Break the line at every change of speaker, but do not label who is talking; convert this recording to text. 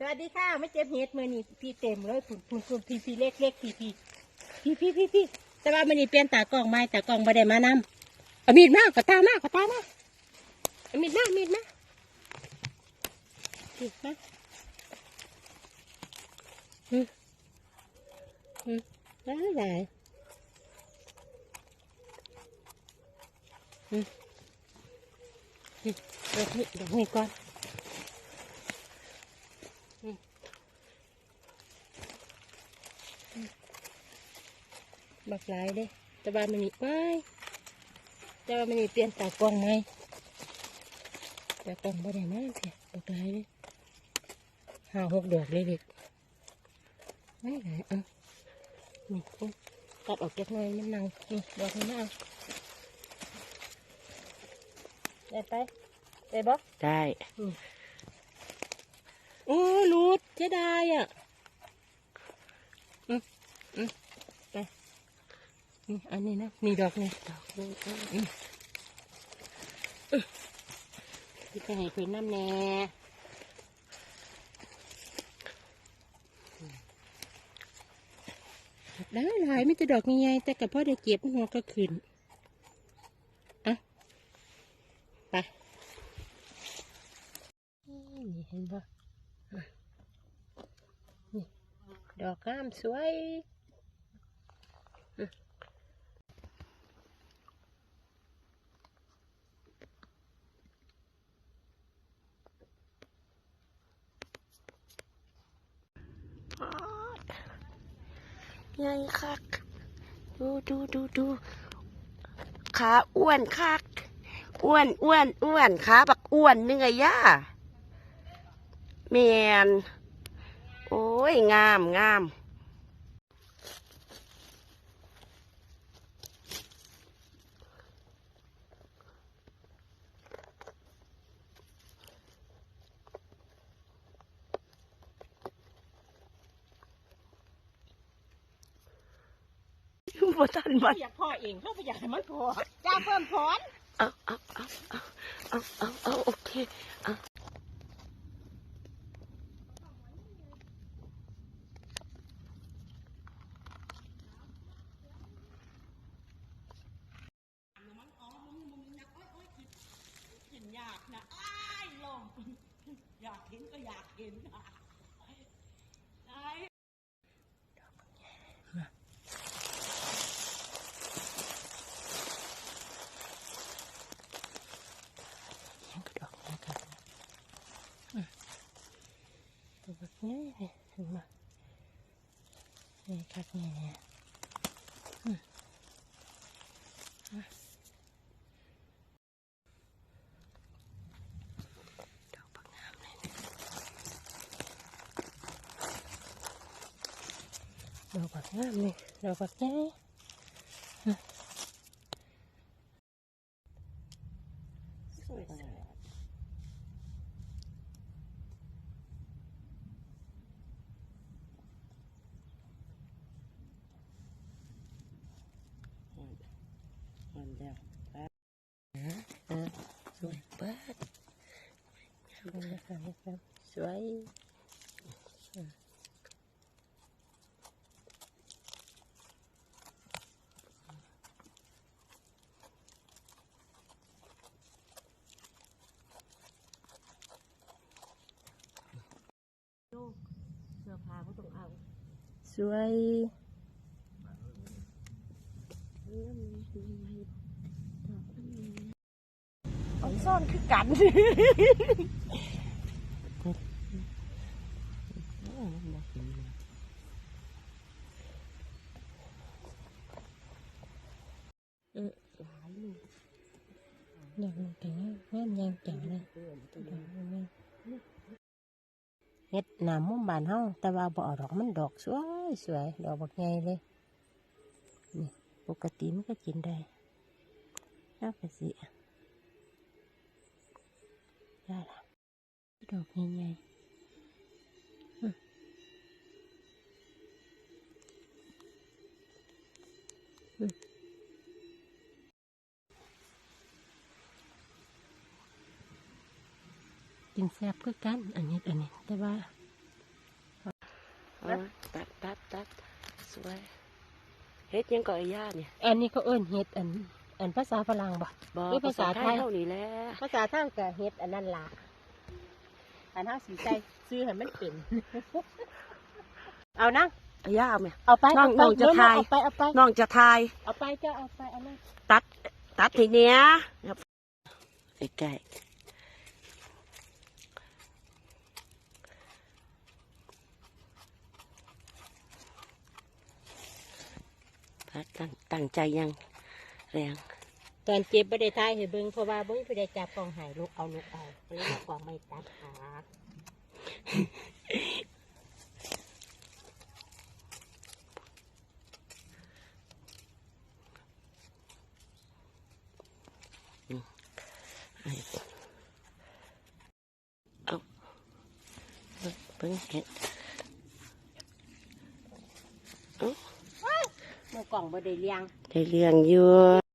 สวัสดีค่ะไม่เจ็บเฮ็ดมือนี่พี่เต็มเลยผุนผุนผุนพี่พี่เล็กเล็กพี่พี่พี่พี่พี่พี่แต่ว่ามือนี่เปลี่ยนตากล้องไม้ตากล้องบ่ได้มานำเอามีดมากกระตามากกระตามาเอามีดมามีดมามีดมาอืมอืมได้ได้อืมอืมเดี๋ยวนี้เดี๋ยวนี้ก่อน บักหลายเด้แต่ว่ามันนี่ไปแต่ว่ามันนี่เปลี่ยนตากล้องไงตากล้องบ่ได้มาเพียบักหลายเด้ห้าหกดอกเลยเด็กไม่หลายเอะนี่อุ๊ยตัดออกจากหน่อยมันนังนี่ดอกนี้มาเอาได้ไปได้บ่
ได้
โอ้รูดเสียดายอะอืมอืมไป นี่อันนี้นะนี่ดอกนี่ดอกนี่อืมพี่จะให้คุยน้ำแน่ได้หลายไม่จะดอกใหญ่แต่กับพ่อได้เก็บหัวก็ขึ้นอะไปนี่เห็นปะดอกงามสวยอืม
ใหญ่คัก ดูดูดูดูขาอ้วนคัก อ้วนอ้วนอ้วนขาบักอ้วนเนื้อย่าเมียนโอ้ย งามงาม บ่ทันบัด
อยากพ่อเองเขาไปอยากให้มันพอจ้าเพิ่มพร
เอาเอาเอาเอาเอาเอาเอาโอเคเอา
เห็นอยากนะอ้ายลมอยากเห็นก็อยากเห็นนะไอ้
ยังกระดอกนะครับอืม ตัวแบบนี้เลยเห็นไหมนี่ครับนี่เนี่ยดอกบักงามเลยเนี่ยดอกบักงามเลยดอกบักใหญ่อะสวยจัง มัน แล้วสวยเปิดสวยครับสวยเสื้อผ้าก็ต้องเอาสวยเอาซ่อนคือกัน
ดอกมันเป็นงามยังจังเลยเฮ็ดหน้ำมุมบานเฮาแต่ว่าบ่อดอกมันดอกสวยสวยดอกบักใหญ่เลยนี่ปกติมันก็กินได้น่าไปสิ ได้ละดอกใหญ่กินแซ่บก็กัน อันนี้อันนี้ แต่ว่า
ตัดตัดตัดสวย เฮ็ดยังก่อย่าเนี่ย
อันนี้ก็เอิ้นเฮ็ดอันนี้ อันภาษาฝรั่งบ่
บอก
หรือภาษาไทย
เท่านี้แหละ
ภาษาทางก็เฮ็ดอันนั้นล่ะอันเฮาสิใส่ซื้อให้มันเป็นเอานะ
เอาย่าเอาไหม
เอาไป
น้อง
เาไป
น้องจะ
เดี๋ว
ทาย
เอาไปเอาไป
น้องจะทาย
เอาไปเจ้าเอาไปเอามา
ตัดตัดทีเนี้ยครับใกล้ๆพัดตั้งตั้งใจยัง แรง
ตอนเจ็บบ่ได้ทายให้เบิ่งเพราะว่าเบ่มีผู้ใดจับกองให้ลูกเอาลูกเอาเลยกองไม่ตัดขา
เอาเบิ่งเห็ด
หมูกล่องบ่ได้เลี้ยง
ได้เลี้ยงอยู่